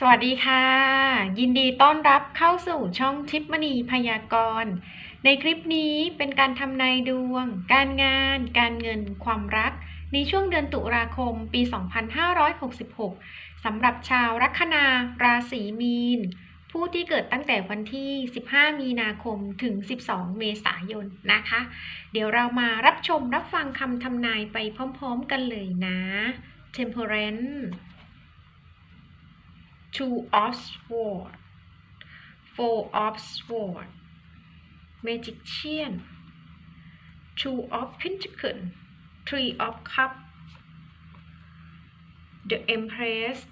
สวัสดีค่ะ ยินดีต้อนรับเข้าสู่ช่องทิปมณีพยากรณ์ ในคลิปนี้เป็นการทำนายดวง การงาน การเงิน ความรัก ในช่วงเดือนตุลาคมปี 2566 สำหรับชาวลัคนาราศีมีน ผู้ที่เกิดตั้งแต่วันที่ 15 มีนาคมถึง 12 เมษายนนะคะ เดี๋ยวเรามารับชมรับฟังคำทำนายไปพร้อม ๆ กันเลยนะ Temperance Two of sword Four of sword Magician Two of Pentacles Three of cup The Empress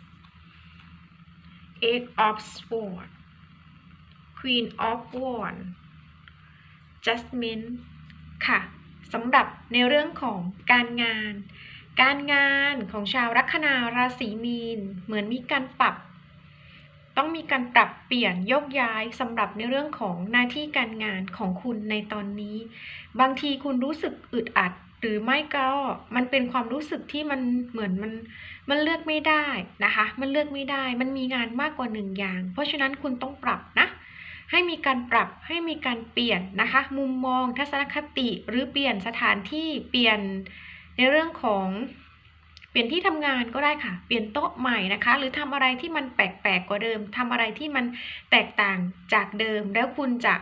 Eight of sword Queen of wand Judgment ค่ะสำหรับในเรื่องของการงาน การงานของชาวลัคนาราศีมีน เหมือนมีการปรับ ต้องมีการปรับเปลี่ยนโยกย้ายสำหรับในเรื่องของหน้าที่การงานของคุณในตอนนี้ บางทีคุณรู้สึกอึดอัด หรือไม่ก็มันเป็นความรู้สึกที่มันเหมือนมันมันเลือกไม่ได้นะคะ มันเลือกไม่ได้ มันมีงานมากกว่าหนึ่งอย่าง เพราะฉะนั้นคุณต้องปรับนะให้มีการปรับให้มีการเปลี่ยนนะคะ มุมมองทัศนคติหรือเปลี่ยนสถานที่เปลี่ยนในเรื่องของ เปลี่ยนที่ทำงานก็ได้ค่ะ เปลี่ยนโต๊ะใหม่นะคะ หรือทำอะไรที่มันแปลกๆกว่าเดิมทำอะไรที่มันแตกต่างจากเดิม แล้วคุณจะ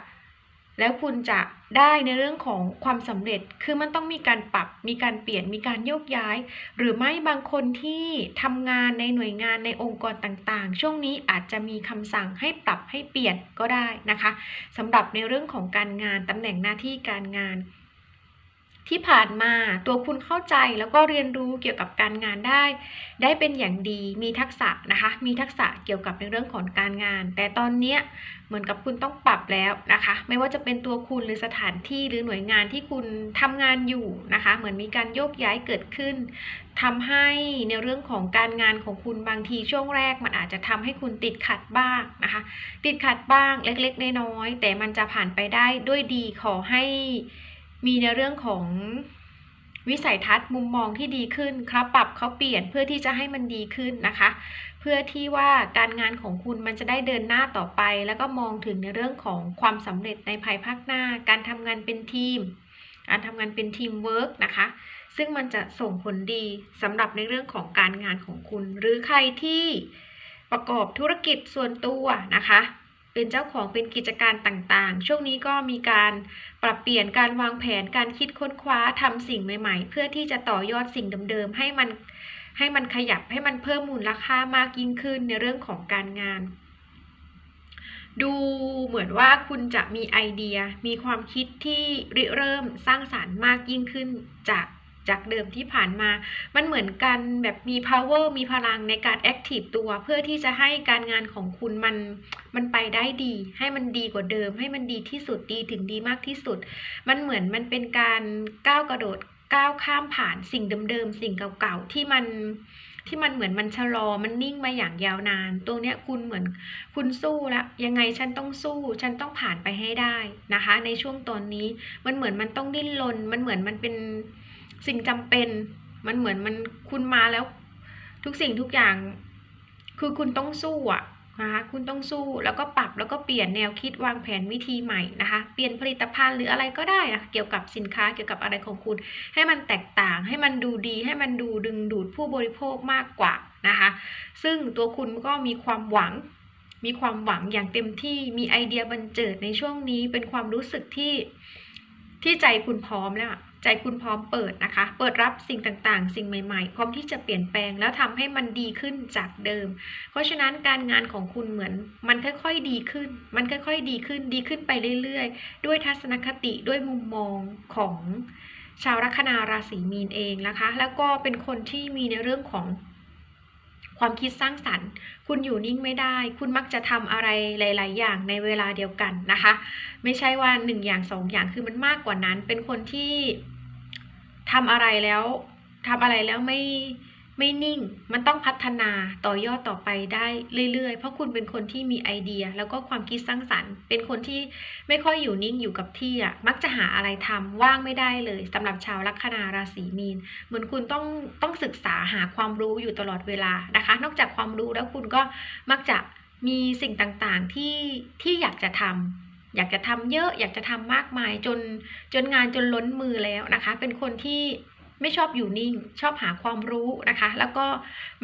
แล้วคุณจะได้ในเรื่องของความสำเร็จ คือมันต้องมีการปรับ มีการเปลี่ยน มีการโยกย้าย หรือไม่บางคนที่ทำงานในหน่วยงานในองค์กรต่างๆ ช่วงนี้อาจจะมีคำสั่งให้ปรับให้เปลี่ยนก็ได้นะคะสำหรับในเรื่องของการงานตำแหน่งหน้าที่การงาน ที่ผ่านมาตัวคุณเข้าใจแล้วก็เรียนรู้เกี่ยวกับการงานได้ ได้เป็นอย่างดีมีทักษะนะคะ มีทักษะเกี่ยวกับในเรื่องของการงาน แต่ตอนเนี้ยเหมือนกับคุณต้องปรับแล้วนะคะ ไม่ว่าจะเป็นตัวคุณหรือสถานที่หรือหน่วยงานที่คุณทำงานอยู่นะคะ เหมือนมีการโยกย้ายเกิดขึ้นทำให้ในเรื่องของการงานของคุณบางทีช่วงแรก มันอาจจะทำให้คุณติดขัดบ้างนะคะ ติดขัดบ้างเล็กๆน้อยๆแต่มันจะผ่านไปได้ด้วยดีขอให้ มีในเรื่องของวิสัยทัศน์มุมมองที่ดีขึ้นครับปรับเขาเปลี่ยนเพื่อที่จะให้มันดีขึ้นนะคะ เพื่อที่ว่าการงานของคุณมันจะได้เดินหน้าต่อไป แล้วก็มองถึงในเรื่องของความสำเร็จในภายภาคหน้า การทำงานเป็นทีม การทำงานเป็นทีมเวิร์กนะคะ ซึ่งมันจะส่งผลดีสำหรับในเรื่องของการงานของคุณ หรือใครที่ประกอบธุรกิจส่วนตัวนะคะ เป็นเจ้าของเป็นกิจการต่างๆ ช่วงนี้ก็มีการปรับเปลี่ยนการวางแผนการคิดค้นคว้าทำสิ่งใหม่ๆ เพื่อที่จะต่อยอดสิ่งเดิมๆให้มันให้มันขยับให้มันเพิ่มมูลค่ามากยิ่งขึ้นในเรื่องของการงาน ดูเหมือนว่าคุณจะมีไอเดีย มีความคิดที่ริเริ่มสร้างสารรค์มากยิ่งขึ้นจาก จากเดิมที่ผ่านมา มันเหมือนกันแบบมี power มีพลังในการ active ตัว เพื่อที่จะให้การงานของคุณมันมันไปได้ดี ให้มันดีกว่าเดิม ให้มันดีที่สุดดีถึงดีมากที่สุด มันเหมือนมันเป็นการก้าวกระโดดก้าวข้ามผ่านสิ่งเดิมๆสิ่งเก่าๆที่มันที่มันเหมือนมันชะลอ มันนิ่งมาอย่างยาวนาน ตรงเนี้ยคุณเหมือนคุณสู้แล้วยังไงฉันต้องสู้ ฉันต้องผ่านไปให้ได้นะคะ ในช่วงตอนนี้มันเหมือนมันต้องดิ้นรนมันเหมือนมันเป็น สิ่งจำเป็นมันเหมือนมันคุณมาแล้ว ทุกสิ่งทุกอย่าง คือคุณต้องสู้อะนะคะคุณต้องสู้แล้วก็ปรับแล้วก็เปลี่ยนแนวคิดวางแผนวิธีใหม่นะคะ เปลี่ยนผลิตภัณฑ์หรืออะไรก็ได้นะเกี่ยวกับสินค้าเกี่ยวกับอะไรของคุณ ให้มันแตกต่าง ให้มันดูดี ให้มันดูดึงดูดผู้บริโภคมากกว่านะคะ ซึ่งตัวคุณก็มีความหวัง มีความหวังอย่างเต็มที่มีไอเดียบันเจิดในช่วงนี้เป็นความรู้สึกที่ที่ใจคุณพร้อมแล้ว ใจคุณพร้อมเปิดนะคะ เปิดรับสิ่งต่างๆ สิ่งใหม่ๆ พร้อมที่จะเปลี่ยนแปลงแล้วทำให้มันดีขึ้นจากเดิม เพราะฉะนั้นการงานของคุณเหมือนมันค่อยๆดีขึ้น มันค่อยๆดีขึ้น ดีขึ้นไปเรื่อยๆ ด้วยทัศนคติด้วยมุมมองของชาวลัคนาราศีมีนเองนะคะ แล้วก็เป็นคนที่มีในเรื่องของความคิดสร้างสรรค์ คุณอยู่นิ่งไม่ได้ คุณมักจะทำอะไรหลาย ๆ อย่างในเวลาเดียวกันนะคะ ไม่ใช่ว่าหนึ่งอย่างสองอย่างคือมันมากกว่านั้น เป็นคนที่ ทำอะไรแล้วทำอะไรแล้วไม่ไม่นิ่ง มันต้องพัฒนาต่อยอดต่อไปได้เรื่อยๆ เพราะคุณเป็นคนที่มีไอเดีย แล้วก็ความคิดสร้างสรรค์ เป็นคนที่ไม่ค่อยอยู่นิ่งอยู่กับที่อะ มักจะหาอะไรทำว่างไม่ได้เลยสำหรับชาวลัคนาราศีมีน เหมือนคุณต้องต้องศึกษาหาความรู้อยู่ตลอดเวลานะคะ นอกจากความรู้แล้วคุณก็มักจะมีสิ่งต่างๆที่ที่อยากจะทำ อยากจะทำเยอะอยากจะทำมากมายจนจนงานจนล้นมือแล้วนะคะ เป็นคนที่ไม่ชอบอยู่นิ่ง ชอบหาความรู้นะคะ แล้วก็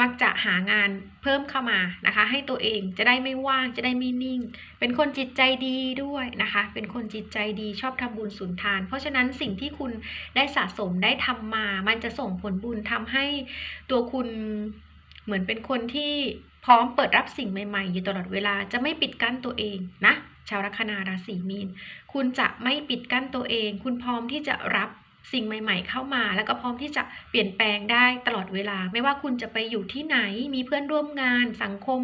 มักจะหางานเพิ่มเข้ามานะคะ ให้ตัวเองจะได้ไม่ว่างจะได้ไม่นิ่ง เป็นคนจิตใจดีด้วยนะคะ เป็นคนจิตใจดีชอบทำบุญสุนทาน เพราะฉะนั้นสิ่งที่คุณได้สะสมได้ทำมา มันจะส่งผลบุญทำให้ตัวคุณเหมือนเป็นคนที่พร้อมเปิดรับสิ่งใหม่ ๆ อยู่ตลอดเวลาจะไม่ปิดกั้นตัวเองนะ ชาวลัคนาราศีมีน คุณจะไม่ปิดกั้นตัวเอง คุณพร้อมที่จะรับสิ่งใหม่ ๆ เข้ามา แล้วก็พร้อมที่จะเปลี่ยนแปลงได้ตลอดเวลา ไม่ว่าคุณจะไปอยู่ที่ไหน มีเพื่อนร่วมงาน สังคม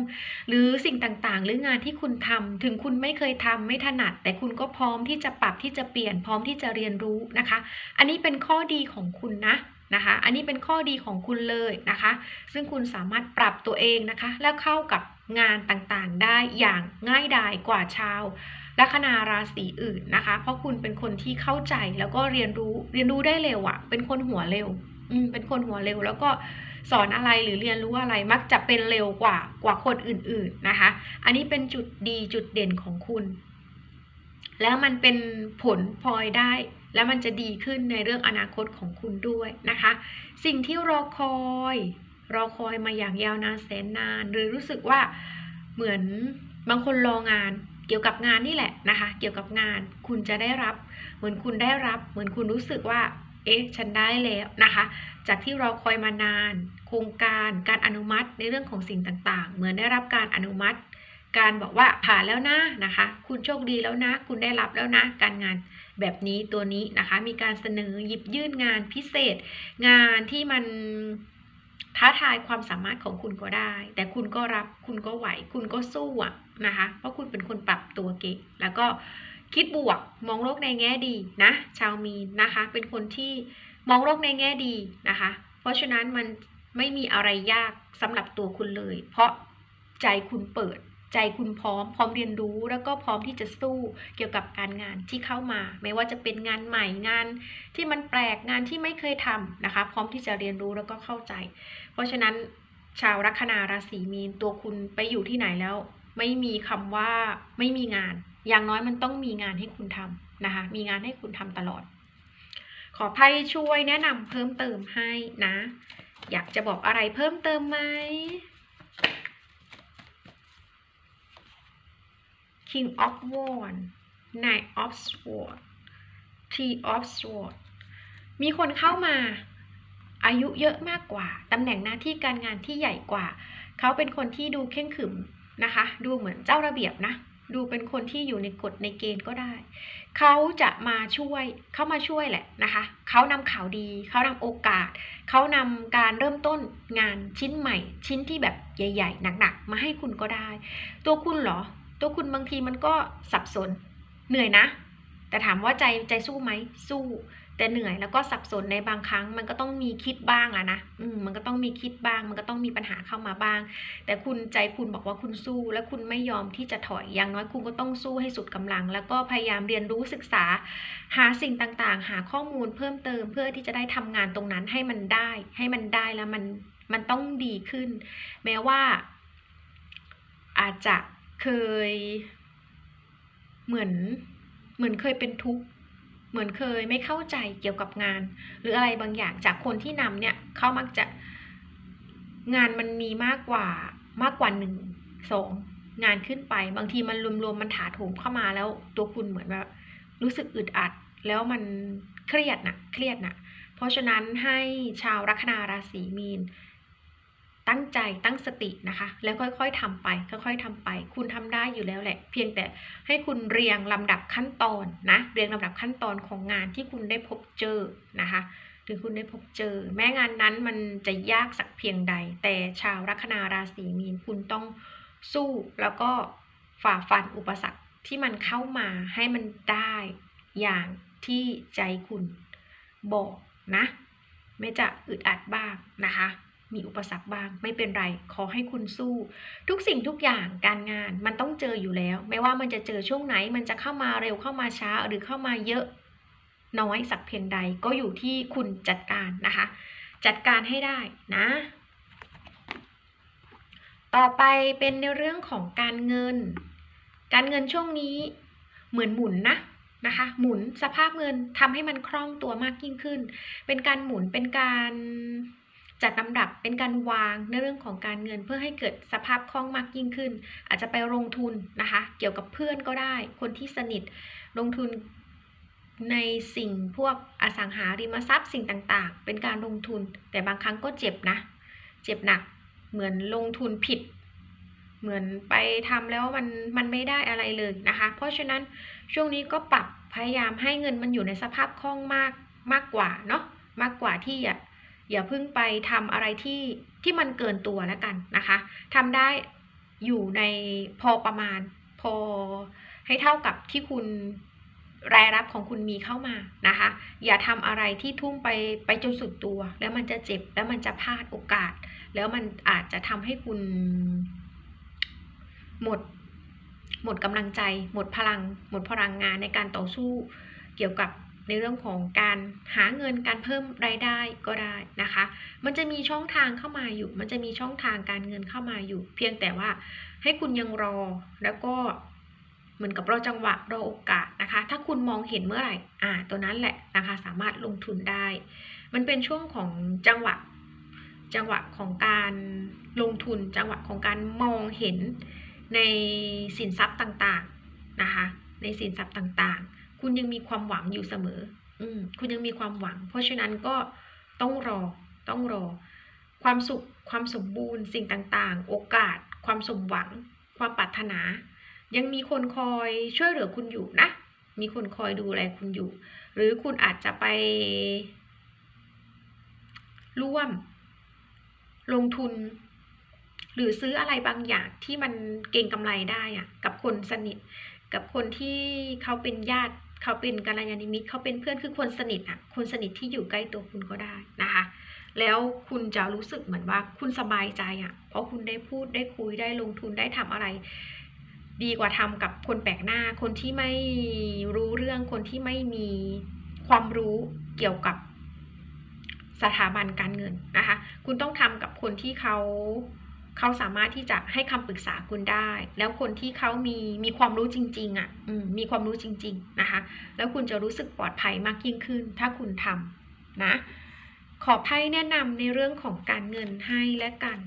หรือสิ่งต่างๆ หรืองานที่คุณทำถึงคุณไม่เคยทำไม่ถนัด แต่คุณก็พร้อมที่จะปรับที่จะเปลี่ยนพร้อมที่จะเรียนรู้นะคะ อันนี้เป็นข้อดีของคุณนะนะคะ อันนี้เป็นข้อดีของคุณเลยนะคะ ซึ่งคุณสามารถปรับตัวเองนะคะ แล้วเข้ากับ งานต่างๆ ได้อย่างง่ายดายกว่าชาวลัคนาราศีอื่นนะคะ เพราะคุณเป็นคนที่เข้าใจแล้วก็เรียนรู้เรียนรู้ได้เร็วอะเป็นคนหัวเร็ว อืม เป็นคนหัวเร็ว แล้วก็สอนอะไรหรือเรียนรู้อะไรมักจะเป็นเร็วกว่ากว่าคนอื่น ๆนะคะ อันนี้เป็นจุดดีจุดเด่นของคุณ แล้วมันเป็นผลพลอยได้ แล้วมันจะดีขึ้นในเรื่องอนาคตของคุณด้วยนะคะ สิ่งที่รอคอย รอคอยมาอย่างยาวนานแสนนาน หรือรู้สึกว่าเหมือนบางคนรองานเกี่ยวกับงานนี่แหละนะคะ เกี่ยวกับงานคุณจะได้รับ เหมือนคุณได้รับ เหมือนคุณรู้สึกว่า เอ๊ะ ฉันได้แล้วนะคะ จากที่เราคอยมานาน โครงการ การอนุมัติในเรื่องของสิ่งต่างๆ เหมือนได้รับการอนุมัติ การบอกว่าผ่านแล้วนะนะคะ คุณโชคดีแล้วนะ คุณได้รับแล้วนะ การงานแบบนี้ตัวนี้นะคะ มีการเสนอหยิบยื่นงานพิเศษ งานที่มัน ท้าทายความสามารถของคุณก็ได้ แต่คุณก็รับคุณก็ไหว คุณก็สู้อะนะคะ เพราะคุณเป็นคนปรับตัวเก่งแล้วก็คิดบวกมองโลกในแง่ดีนะ ชาวมีนนะคะ เป็นคนที่มองโลกในแง่ดีนะคะ เพราะฉะนั้นมันไม่มีอะไรยากสำหรับตัวคุณเลย เพราะใจคุณเปิด ใจคุณพร้อม พร้อมเรียนรู้แล้วก็พร้อมที่จะสู้เกี่ยวกับการงานที่เข้ามา ไม่ว่าจะเป็นงานใหม่งาน ที่มันแปลกงานที่ไม่เคยทำนะคะ พร้อมที่จะเรียนรู้แล้วก็เข้าใจ เพราะฉะนั้นชาวลัคนาราศีมีนตัวคุณไปอยู่ที่ไหนแล้ว ไม่มีคำว่าไม่มีงาน อย่างน้อยมันต้องมีงานให้คุณทำนะคะ มีงานให้คุณทำตลอด ขอไพ่ช่วยแนะนำเพิ่มเติมให้นะ อยากจะบอกอะไรเพิ่มเติมไหม King of Wands Knight of Swords Three of Swords มีคนเข้ามาอายุเยอะมากกว่า ตำแหน่งหน้าที่การงานที่ใหญ่กว่า เขาเป็นคนที่ดูเข่งขึมนะคะ ดูเหมือนเจ้าระเบียบนะ ดูเป็นคนที่อยู่ในกฎในเกณฑ์ก็ได้ เขาจะมาช่วย เขามาช่วยแหละนะคะ เขานำข่าวดี เขานำโอกาส เขานำการเริ่มต้นงานชิ้นใหม่ ชิ้นที่แบบใหญ่ ๆ หนัก ๆ มาให้คุณก็ได้ ตัวคุณเหรอ ตัวคุณบางทีมันก็สับสนเหนื่อยนะ แต่ถามว่าใจใจสู้ไหมสู้ แต่เหนื่อยแล้วก็สับสนในบางครั้ง มันก็ต้องมีคิดบ้างอะนะอืมมันก็ต้องมีคิดบ้าง มันก็ต้องมีปัญหาเข้ามาบ้าง แต่คุณใจคุณบอกว่าคุณสู้ และคุณไม่ยอมที่จะถอยอย่างน้อยคุณก็ต้องสู้ให้สุดกำลัง แล้วก็พยายามเรียนรู้ศึกษา หาสิ่งต่างๆ หาข้อมูลเพิ่มเติม เพื่อที่จะได้ทำงานตรงนั้นให้มันได้ ให้มันได้แล้วมันมันต้องดีขึ้น แม้ว่า อาจจะ เคย เหมือนเหมือนเคยเป็นทุกข์เหมือนเคยไม่เข้าใจเกี่ยวกับงาน หรืออะไรบางอย่างจากคนที่นำเนี่ยเขามักจะงานมันมีมากกว่ามากกว่าหนึ่งสองงานขึ้นไปบางทีมันรวมๆมันถาโถมเข้ามาแล้ว ตัวคุณเหมือนแบบรู้สึกอึดอัด แล้วมันเครียดนะเครียดนะเพราะฉะนั้นให้ชาวลัคนาราศีมีน ตั้งใจตั้งสตินะคะ แล้วค่อยๆทำไป ค่อยๆทำไป คุณทำได้อยู่แล้วแหละ เพียงแต่ให้คุณเรียงลำดับขั้นตอนนะเรียงลำดับขั้นตอนของงานที่คุณได้พบเจอนะคะหรือคุณได้พบเจอ แม้งานนั้นมันจะยากสักเพียงใด แต่ชาวลัคนาราศีมีนคุณต้องสู้แล้วก็ฝ่าฟันอุปสรรคที่มันเข้ามาให้มันได้อย่างที่ใจคุณบอกนะ ไม่จะอึดอัดบ้างนะคะ มีอุปสรรคบ้าง ไม่เป็นไร ขอให้คุณสู้ ทุกสิ่งทุกอย่างการงานมันต้องเจออยู่แล้ว ไม่ว่ามันจะเจอช่วงไหน มันจะเข้ามาเร็วเข้ามาช้าหรือเข้ามาเยอะ น้อยสักเพียงใดก็อยู่ที่คุณจัดการนะคะ จัดการให้ได้นะ ต่อไปเป็นในเรื่องของการเงิน การเงินช่วงนี้เหมือนหมุนนะนะคะหมุนสภาพเงินทำให้มันคล่องตัวมากยิ่งขึ้น เป็นการหมุนเป็นการ จัดลำดับเป็นการวางในเรื่องของการเงินเพื่อให้เกิดสภาพคล่องมากยิ่งขึ้น อาจจะไปลงทุนนะคะ เกี่ยวกับเพื่อนก็ได้ คนที่สนิทลงทุนในสิ่งพวกอสังหาริมทรัพย์สิ่งต่างๆ เป็นการลงทุน แต่บางครั้งก็เจ็บนะ เจ็บหนักเหมือนลงทุนผิด เหมือนไปทำแล้วมันมันไม่ได้อะไรเลยนะคะ เพราะฉะนั้นช่วงนี้ก็ปรับพยายามให้เงินมันอยู่ในสภาพคล่องมากมากกว่าเนาะมากกว่าที่อย่า อย่าเพิ่งไปทำอะไรที่ที่มันเกินตัวแล้วกันนะคะทำได้อยู่ในพอประมาณ พอให้เท่ากับที่คุณรายรับของคุณมีเข้ามานะคะ อย่าทำอะไรที่ทุ่มไปไปจนสุดตัว แล้วมันจะเจ็บแล้วมันจะพลาดโอกาส แล้วมันอาจจะทำให้คุณ หมด หมดกำลังใจ หมดพลัง หมดพลังงานในการต่อสู้เกี่ยวกับ ในเรื่องของการหาเงินการเพิ่มรายได้ก็ได้นะคะ มันจะมีช่องทางเข้ามาอยู่ มันจะมีช่องทางการเงินเข้ามาอยู่ เพียงแต่ว่าให้คุณยังรอแล้วก็เหมือนกับรอจังหวะรอโอกาสนะคะ ถ้าคุณมองเห็นเมื่อไหร่ อ่า ตัวนั้นแหละนะคะ สามารถลงทุนได้ มันเป็นช่วงของจังหวะ จังหวะของการลงทุน จังหวะของการมองเห็นในสินทรัพย์ต่างๆนะคะ ในสินทรัพย์ต่างๆ คุณยังมีความหวังอยู่เสมอ อืมคุณยังมีความหวัง เพราะฉะนั้นก็ต้องรอต้องรอ ความสุขความสมบูรณ์ สิ่งต่างๆ โอกาส ความสมหวัง ความปรารถนา ยังมีคนคอยช่วยเหลือคุณอยู่นะ มีคนคอยดูแลคุณอยู่ หรือคุณอาจจะไป ร่วม ลงทุน หรือซื้ออะไรบางอย่างที่มันเก่งกำไรได้อะกับคนสนิท กับคนที่เขาเป็นญาติ เขาเป็นกัลยาณมิตรเขาเป็นเพื่อนคือคนสนิทอะคนสนิทที่อยู่ใกล้ตัวคุณก็ได้นะคะ แล้วคุณจะรู้สึกเหมือนว่าคุณสบายใจอะเพราะคุณได้พูดได้คุยได้ลงทุนได้ทำอะไร ดีกว่าทำกับคนแปลกหน้า คนที่ไม่รู้เรื่องคนที่ไม่มีความรู้เกี่ยวกับสถาบันการเงินนะคะ คุณต้องทำกับคนที่เขา เขาสามารถที่จะให้คำปรึกษาคุณได้ แล้วคนที่เขามีมีความรู้จริงๆอะ่ะมมีความรู้จริง ๆ นะคะ แล้วคุณจะรู้สึกปลอดภัยมากยิ่งขึ้น ถ้าคุณทำนะ ขอไพ่แนะนำในเรื่องของการเงินให้และกัน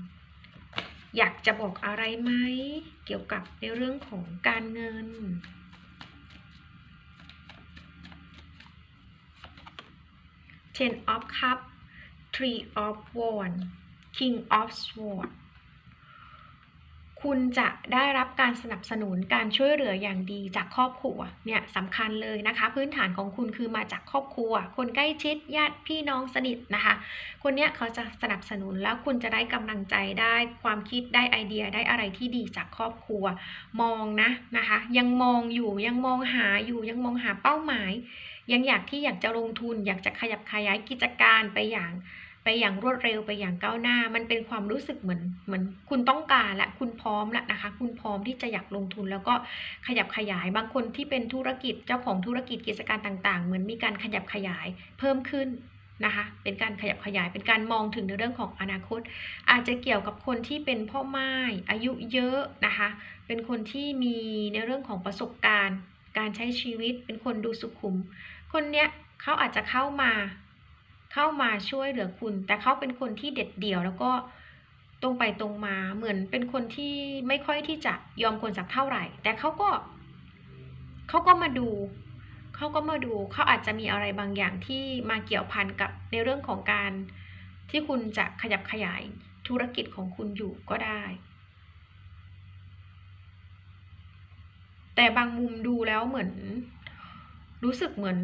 อยากจะบอกอะไรไหมเกี่ยวกับในเรื่องของการเงิน Ten of Cup Three of Wands King of Swords คุณจะได้รับการสนับสนุนการช่วยเหลืออย่างดีจากครอบครัวเนี่ยสำคัญเลยนะคะ พื้นฐานของคุณคือมาจากครอบครัว คนใกล้ชิดญาติพี่น้องสนิทนะคะ คนเนี้ยเขาจะสนับสนุนแล้วคุณจะได้กำลังใจได้ความคิดได้ไอเดียได้อะไรที่ดีจากครอบครัว มองนะนะคะ ยังมองอยู่ยังมองหาอยู่ยังมองหาเป้าหมาย ยังอยากที่อยากจะลงทุน อยากจะขยับขยายกิจการไปอย่าง ไปอย่างรวดเร็วไปอย่างก้าวหน้า มันเป็นความรู้สึกเหมือนเหมือนคุณต้องการและคุณพร้อมแล้วนะคะ คุณพร้อมที่จะอยากลงทุนแล้วก็ขยับขยายบางคนที่เป็นธุรกิจเจ้าของธุรกิจกิจการต่างๆ เหมือนมีการขยับขยายเพิ่มขึ้นนะคะเป็นการขยับขยายเป็นการมองถึงในเรื่องของอนาคต อาจจะเกี่ยวกับคนที่เป็นพ่อไม้อายุเยอะนะคะเป็นคนที่มีในเรื่องของประสบการณ์ การใช้ชีวิตเป็นคนดูสุขุม คนเนี้ยเขาอาจจะเข้ามา เข้ามาช่วยเหลือคุณ แต่เขาเป็นคนที่เด็ดเดี่ยว แล้วก็ตรงไปตรงมาเหมือนเป็นคนที่ไม่ค่อยที่จะยอมคนสักเท่าไหร่ แต่เขาก็เขาก็มาดูเขาก็มาดูเขาอาจจะมีอะไรบางอย่างที่มาเกี่ยวพันกับในเรื่องของการที่คุณจะขยับขยายธุรกิจของคุณอยู่ก็ได้ แต่บางมุมดูแล้วเหมือน รู้สึกเหมือน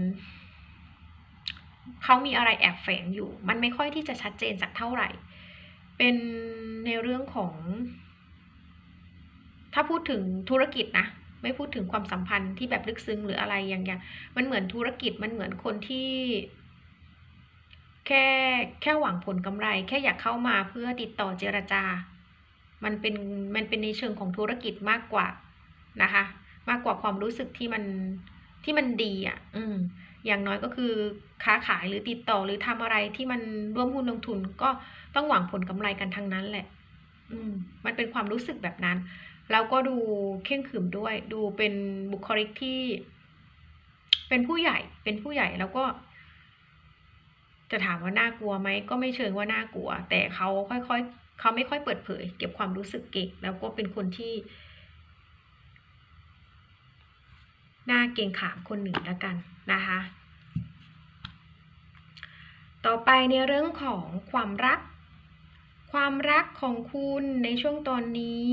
เขามีอะไรแอบแฝงอยู่ มันไม่ค่อยที่จะชัดเจนสักเท่าไหร่ เป็นในเรื่องของ ถ้าพูดถึงธุรกิจนะไม่พูดถึงความสัมพันธ์ที่แบบลึกซึ้งหรืออะไรอย่างเงี้ยมันเหมือนธุรกิจมันเหมือนคนที่ แค่แค่หวังผลกำไร แค่อยากเข้ามาเพื่อติดต่อเจรจา มันเป็นมันเป็นในเชิงของธุรกิจมากกว่านะคะ มากกว่าความรู้สึกที่มันที่มันดีอะ อืม อย่างน้อยก็คือค้าขายหรือติดต่อหรือทำอะไรที่มันร่วมหุ้นลงทุนก็ต้องหวังผลกำไรกันทั้งนั้นแหละ อืม มันเป็นความรู้สึกแบบนั้น แล้วก็ดูเข่งขรึมด้วย ดูเป็นบุคลิกที่ เป็นผู้ใหญ่ เป็นผู้ใหญ่แล้วก็ จะถามว่าน่ากลัวไหมก็ไม่เชิงว่าน่ากลัว แต่เขาค่อยๆเขาไม่ค่อยเปิดเผย เก็บความรู้สึกเก่งแล้วก็เป็นคนที่ หน่าเก่งขามคนหนึ่งแล้วกันนะคะ ต่อไปในเรื่องของความรัก ความรักของคุณในช่วงตอนนี้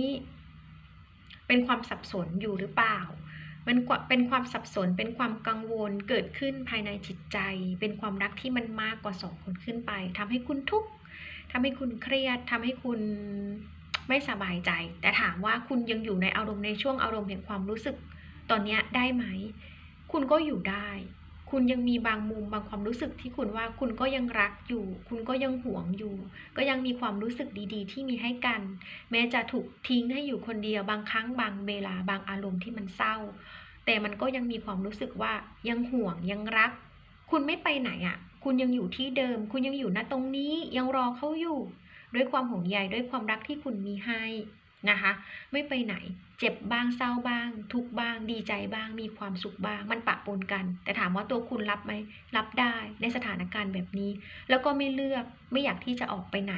เป็นความสับสนอยู่หรือเปล่า มันเป็นความสับสนเป็นความกังวลเกิดขึ้นภายในจิตใจ เป็นความรักที่มันมากกว่าสองคนขึ้นไปทำให้คุณทุกข์ทำให้คุณเครียดทำให้คุณไม่สบายใจ แต่ถามว่าคุณยังอยู่ในอารมณ์ในช่วงอารมณ์แห่งความรู้สึก ตอนนี้ได้ไหม คุณก็อยู่ได้ คุณยังมีบางมุมบางความรู้สึกที่คุณว่าคุณก็ยังรักอยู่ คุณก็ยังหวงอยู่ ก็ยังมีความรู้สึกดี ๆ ที่มีให้กัน แม้จะถูกทิ้งให้อยู่คนเดียวบางครั้งบางเวลาบางอารมณ์ที่มันเศร้า แต่มันก็ยังมีความรู้สึกว่ายังห่วงยังรัก คุณไม่ไปไหนอะ่ะ คุณยังอยู่ที่เดิม คุณยังอยู่ณตรงนี้ยังรอเขาอยู่ ด้วยความห่วงใยด้วยความรักที่คุณมีให้ นะคะ ไม่ไปไหน เจ็บบ้างเศร้าบ้าง ทุกบ้าง ดีใจบ้าง มีความสุขบ้าง มันปะปนกัน แต่ถามว่าตัวคุณรับไหมรับได้ในสถานการณ์แบบนี้ แล้วก็ไม่เลือกไม่อยากที่จะออกไปไหน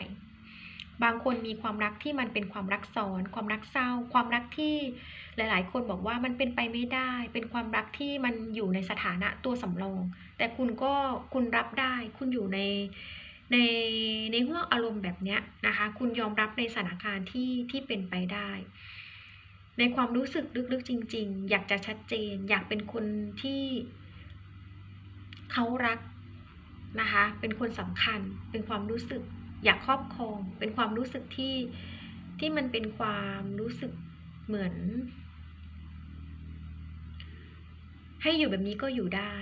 บางคนมีความรักที่มันเป็นความรักซ้อน ความรักเศร้า ความรักที่หลาย ๆ คนบอกว่ามันเป็นไปไม่ได้ เป็นความรักที่มันอยู่ในสถานะตัวสำรอง แต่คุณก็คุณรับได้ คุณอยู่ใน ในในห่วงอารมณ์แบบเนี้ยนะคะ คุณยอมรับในสถานการณ์ที่ที่เป็นไปได้ ในความรู้สึกลึกๆจริง ๆ อยากจะชัดเจน อยากเป็นคนที่เขารักนะคะ เป็นคนสำคัญ เป็นความรู้สึก อยากครอบครอง เป็นความรู้สึกที่ที่มันเป็นความรู้สึกเหมือน ให้อยู่แบบนี้ก็อยู่ได้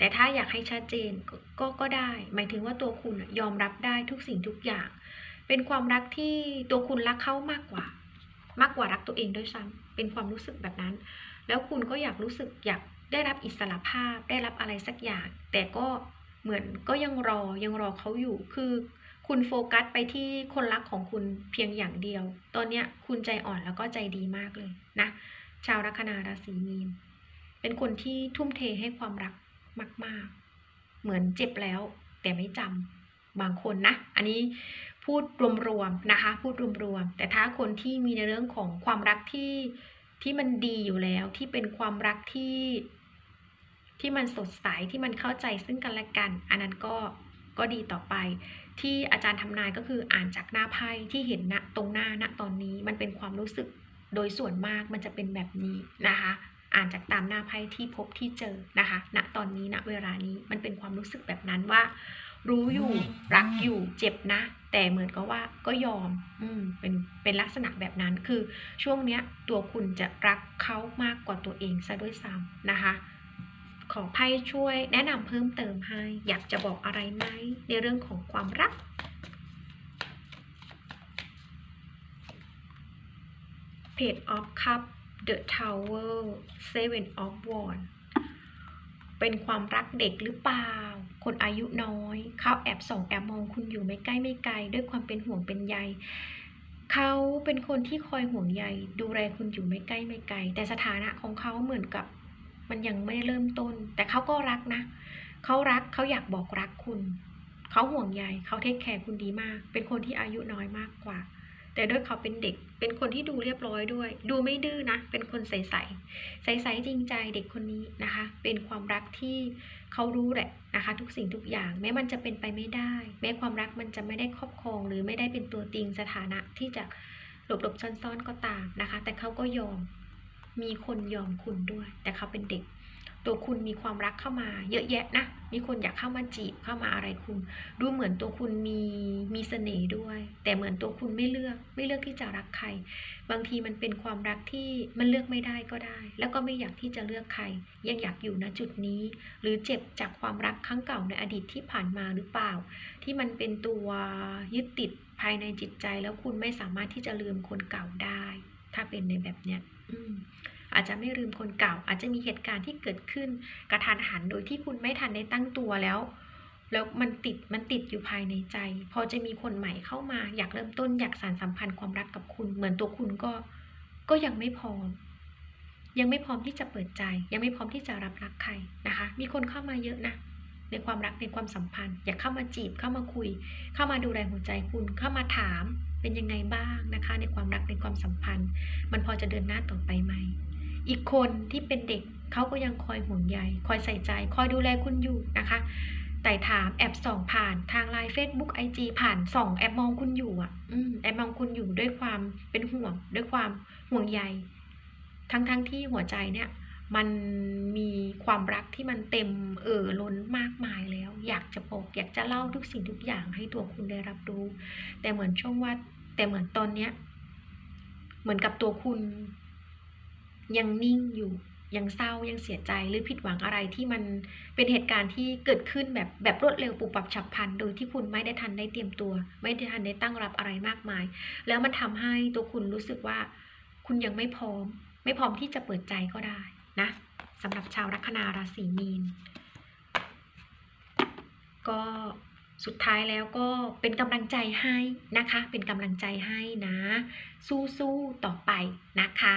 แต่ถ้าอยากให้ชัดเจนก็ก็ได้ หมายถึงว่าตัวคุณยอมรับได้ทุกสิ่งทุกอย่าง เป็นความรักที่ตัวคุณรักเขามากกว่า มากกว่ารักตัวเองด้วยซ้ำเป็นความรู้สึกแบบนั้น แล้วคุณก็อยากรู้สึกอยากได้รับอิสระภาพ ได้รับอะไรสักอย่าง แต่ก็เหมือนก็ยังรอยังรอเขาอยู่ คือคุณโฟกัสไปที่คนรักของคุณเพียงอย่างเดียว ตอนนี้คุณใจอ่อนแล้วก็ใจดีมากเลยนะ ชาวลัคนาราศีมีน เป็นคนที่ทุ่มเทให้ความรัก มาก ๆ เหมือนเจ็บแล้ว แต่ไม่จำบางคนนะ อันนี้พูดรวมๆนะคะ พูดรวมๆแต่ถ้าคนที่มีในเรื่องของความรักที่ที่มันดีอยู่แล้วที่เป็นความรักที่ที่มันสดใสที่มันเข้าใจซึ่งกันและกัน อันนั้นก็ก็ดีต่อไป ที่อาจารย์ทำนายก็คืออ่านจากหน้าไพ่ที่เห็นณตรงหน้าณตอนนี้มันเป็นความรู้สึกโดยส่วนมากมันจะเป็นแบบนี้นะคะ อ่านจากตามหน้าไพ่ที่พบที่เจอนะคะ ณ ตอนนี้ ณ เวลานี้ มันเป็นความรู้สึกแบบนั้นว่า รู้อยู่รักอยู่เจ็บนะ แต่เหมือนกับว่าก็ยอม อืม เป็นเป็นลักษณะแบบนั้น คือช่วงเนี้ยตัวคุณจะรักเขามากกว่าตัวเองซะด้วยซ้ำนะคะ ขอไพ่ช่วยแนะนำเพิ่มเติมให้ อยากจะบอกอะไรไหมในเรื่องของความรัก Page of Cup The Tower Seven of Wands เป็นความรักเด็กหรือเปล่า คนอายุน้อย เขาแอบส่องแอบมองคุณอยู่ไม่ใกล้ไม่ไกล ด้วยความเป็นห่วงเป็นใยเขาเป็นคนที่คอยห่วงใยดูแลคุณอยู่ไม่ใกล้ไม่ไกล แต่สถานะของเขาเหมือนกับ มันยังไม่ได้เริ่มต้น แต่เขาก็รักนะ เขารักเขาอยากบอกรักคุณ เขาห่วงใยเขาเทคแคร์คุณดีมาก เป็นคนที่อายุน้อยมากกว่า แต่ด้วยเขาเป็นเด็ก เป็นคนที่ดูเรียบร้อยด้วย ดูไม่ดื้อนะ เป็นคนใสใสใสใสจริงใจเด็กคนนี้นะคะ เป็นความรักที่เขารู้แหละนะคะ ทุกสิ่งทุกอย่าง แม้มันจะเป็นไปไม่ได้ แม้ความรักมันจะไม่ได้ครอบครอง หรือไม่ได้เป็นตัวติงสถานะที่จะหลบหลบซ่อนๆก็ตามนะคะ แต่เขาก็ยอมมีคนยอมคุณด้วย แต่เขาเป็นเด็ก ตัวคุณมีความรักเข้ามาเยอะแยะนะ มีคนอยากเข้ามาจีบเข้ามาอะไรคุณ ดูเหมือนตัวคุณมีมีเสน่ห์ด้วย แต่เหมือนตัวคุณไม่เลือก ไม่เลือกที่จะรักใคร บางทีมันเป็นความรักที่มันเลือกไม่ได้ก็ได้ แล้วก็ไม่อยากที่จะเลือกใคร ยังอยากอยู่ณจุดนี้ หรือเจ็บจากความรักครั้งเก่าในอดีตที่ผ่านมาหรือเปล่า ที่มันเป็นตัวยึดติดภายในจิตใจ แล้วคุณไม่สามารถที่จะลืมคนเก่าได้ ถ้าเป็นในแบบเนี้ย อืม อาจจะไม่ลืมคนเก่า อาจจะมีเหตุการณ์ที่เกิดขึ้นกระทันหันโดยที่คุณไม่ทันได้ตั้งตัวแล้ว แล้วมันติดมันติดอยู่ภายในใจ พอจะมีคนใหม่เข้ามา อยากเริ่มต้นอยากสานสัมพันธ์ความรักกับคุณ เหมือนตัวคุณก็ก็ยังไม่พร้อม ยังไม่พร้อมที่จะเปิดใจ ยังไม่พร้อมที่จะรับรักใครนะคะ มีคนเข้ามาเยอะนะในความรักในความสัมพันธ์ อยากเข้ามาจีบเข้ามาคุย เข้ามาดูแลหัวใจคุณเข้ามาถามเป็นยังไงบ้างนะคะ ในความรักในความสัมพันธ์ มันพอจะเดินหน้าต่อไปไหม อีกคนที่เป็นเด็กเขาก็ยังคอยห่วงใยคอยใส่ใจคอยดูแลคุณอยู่นะคะแต่ถามแอบส่องผ่านทางไลน์ Facebook IG ผ่านส่องแอบมองคุณอยู่อะอืมแอบมองคุณอยู่ด้วยความเป็นห่วงด้วยความห่วงใยทั้งทั้งที่หัวใจเนี่ย มันมีความรักที่มันเต็มเอ่อล้นมากมายแล้ว อยากจะบอกอยากจะเล่าทุกสิ่งทุกอย่างให้ตัวคุณได้รับรู้ แต่เหมือนช่วงว่าแต่เหมือนตอนเนี้ย เหมือนกับตัวคุณ ยังนิ่งอยู่ยังเศร้ายังเสียใจหรือผิดหวังอะไรที่มันเป็นเหตุการณ์ที่เกิดขึ้นแบบแบบรวดเร็วปุบปับฉับพลัน โดยที่คุณไม่ได้ทันได้เตรียมตัว ไม่ได้ทันได้ตั้งรับอะไรมากมาย แล้วมันทำให้ตัวคุณรู้สึกว่า คุณยังไม่พร้อม ไม่พร้อมที่จะเปิดใจก็ได้นะสำหรับชาวลัคนาราศีมีน ก็สุดท้ายแล้วก็เป็นกำลังใจให้นะคะ เป็นกำลังใจให้นะ สู้ๆต่อไปนะคะ